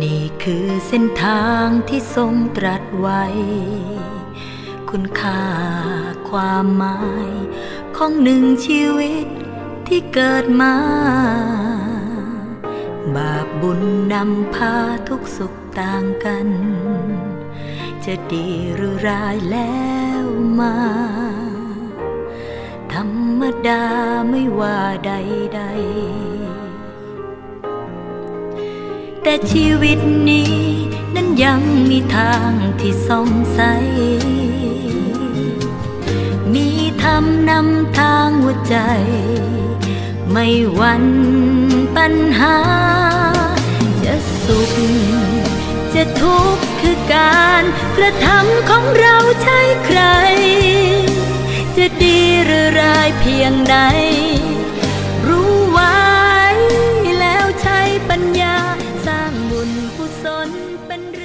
นี่คือเส้นทางที่ทรงตรัสไว้ คุณค่าความหมายของหนึ่งชีวิตที่เกิดมา บาปบุญนำพาทุกสุขต่างกัน จะดีหรือร้ายแล้วมา ธรรมดาไม่ว่าใดๆ แต่ชีวิตนี้ นั้นยังมีทางที่สงสัย มีธรรมนำทางหัวใจ ไม่หวันปัญหา จะสุข จะทุกข์คือการกระทำของเราใช่ใคร จะดีหรือร้ายเพียงใด สนเป็นเ